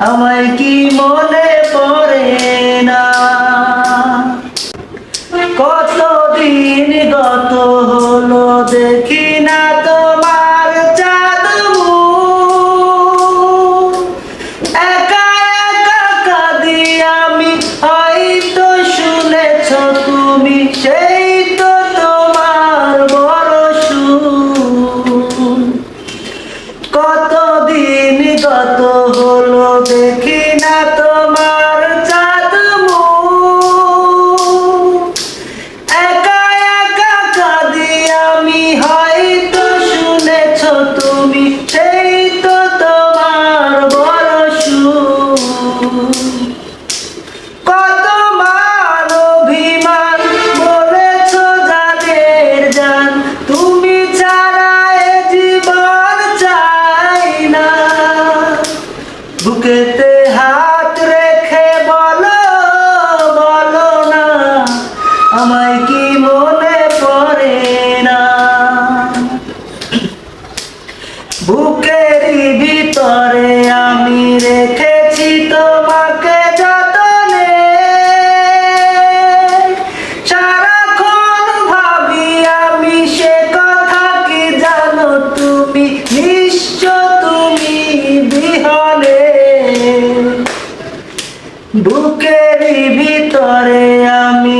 আমায় কি মনে বুকেরই ভিতরে আমি